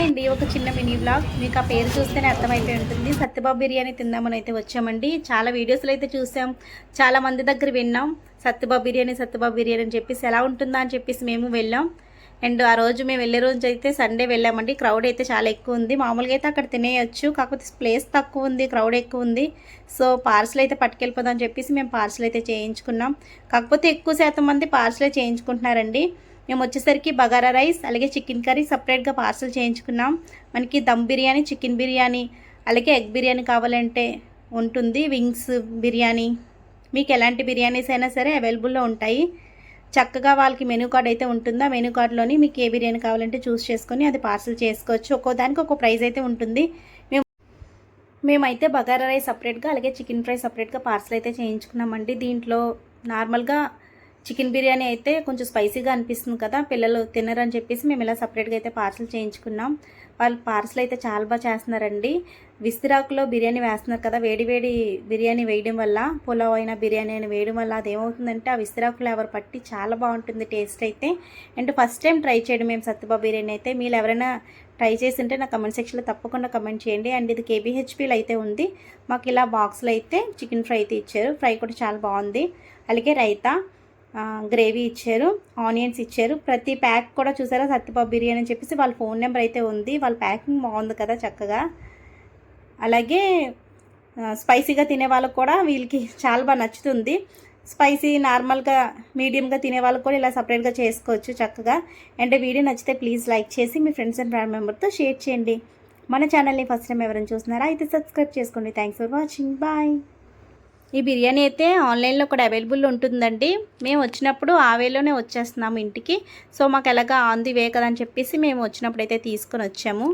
Hi అండి ఒక చిన్న మినీ బ్లాగ్ మీకు ఆ పేరు చూస్తేనే అర్థమైపోయి ఉంటుంది. సత్యబాబు బిర్యానీ తిందామని అయితే వచ్చామండి. చాలా వీడియోస్లో అయితే చూసాం. చాలా మంది దగ్గర విన్నాం. సత్యబాబు బిర్యానీ సత్యబాబు బిర్యానీ అని చెప్పేసి ఎలా ఉంటుందా అని చెప్పేసి మేము వెళ్ళాం. అండ్ ఆ రోజు మేము వెళ్ళే రోజు అయితే సండే వెళ్ళామండి. క్రౌడ్ అయితే చాలా ఎక్కువ ఉంది. మామూలుగా అయితే అక్కడ తినేయచ్చు. కాకపోతే ప్లేస్ తక్కువ ఉంది క్రౌడ్ ఎక్కువ ఉంది. సో పార్సల్ అయితే పట్టుకెళ్ళిపోదాం అని చెప్పేసి మేము పార్సల్ అయితే చేయించుకున్నాం. కాకపోతే ఎక్కువ శాతం మంది పార్సలే చేయించుకుంటున్నారండి. మేము వచ్చేసరికి బగారా రైస్ అలాగే చికెన్ కర్రీ సపరేట్గా పార్సల్ చేయించుకున్నాం. మనకి దమ్ బిర్యానీ చికెన్ బిర్యానీ అలాగే ఎగ్ బిర్యానీ కావాలంటే ఉంటుంది. వింగ్స్ బిర్యానీ. మీకు ఎలాంటి బిర్యానీస్ అయినా సరే అవైలబుల్లో ఉంటాయి. చక్కగా వాళ్ళకి మెనూ కార్డ్ అయితే ఉంటుందా? మెనూ కార్డ్లోని మీకు ఏ బిర్యానీ కావాలంటే చూస్ చేసుకొని అది పార్సల్ చేసుకోవచ్చు. ఒక్కో దానికి ఒక్కో ప్రైస్ అయితే ఉంటుంది. మేము మేమైతే బగారా రైస్ సపరేట్గా అలాగే చికెన్ ఫ్రై సపరేట్గా పార్సల్ అయితే చేయించుకున్నామండి. దీంట్లో నార్మల్గా చికెన్ బిర్యానీ అయితే కొంచెం స్పైసీగా అనిపిస్తుంది కదా పిల్లలు తినరని చెప్పేసి మేము ఇలా సపరేట్గా అయితే పార్సల్ చేయించుకున్నాం. వాళ్ళు పార్సల్ అయితే చాలా బాగా చేస్తున్నారండి. విస్తిరాకులో బిర్యానీ వేస్తున్నారు కదా వేడి వేడి బిర్యానీ వేయడం వల్ల పులావ్ అయినా బిర్యానీ అయినా వేయడం వల్ల అది ఏమవుతుందంటే ఆ విస్తరాకు ఫ్లేవర్ పట్టి చాలా బాగుంటుంది టేస్ట్ అయితే. అండ్ ఫస్ట్ టైం ట్రై చేయడం మేము సత్యబాబు బిర్యానీ అయితే మీరు ఎవరైనా ట్రై చేసి ఉంటే నా కమెంట్ సెక్షన్లో తప్పకుండా కమెంట్ చేయండి. అండ్ ఇది కేబీహెచ్పీలో అయితే ఉంది. మాకు ఇలా బాక్స్లో అయితే చికెన్ ఫ్రై అయితే ఇచ్చారు. ఫ్రై కూడా చాలా బాగుంది. అలాగే రైతా. గ్రేవీ ఇచ్చారు ఆనియన్స్ ఇచ్చారు. ప్రతి ప్యాక్ కూడా చూసారా? సత్యబాబు బిర్యానీ అని చెప్పేసి వాళ్ళ ఫోన్ నెంబర్ అయితే ఉంది. వాళ్ళ ప్యాకింగ్ బాగుంది కదా చక్కగా. అలాగే స్పైసీగా తినే వాళ్ళకు కూడా వీళ్ళకి చాలా బాగా నచ్చుతుంది. స్పైసీ నార్మల్గా మీడియంగా తినే వాళ్ళకి కూడా ఇలా సపరేట్గా చేసుకోవచ్చు చక్కగా. అండ్ వీడియో నచ్చితే ప్లీజ్ లైక్ చేసి మీ ఫ్రెండ్స్ అండ్ ఫ్యామిలీ మెంబర్తో షేర్ చేయండి. మన ఛానల్ని ఫస్ట్ టైం ఎవరైనా చూస్తున్నారా? అయితే సబ్స్క్రైబ్ చేసుకోండి. Thanks for watching. బాయ్. ఈ బిర్యానీ అయితే ఆన్లైన్లో కూడా అవైలబుల్ ఉంటుందండి. మేము వచ్చినప్పుడు ఆ వేలోనే వచ్చేస్తున్నాము ఇంటికి. సో మాకు ఎలాగా ఆన్ ది వే కదా అని చెప్పేసి మేము వచ్చినప్పుడు అయితే తీసుకొని వచ్చాము.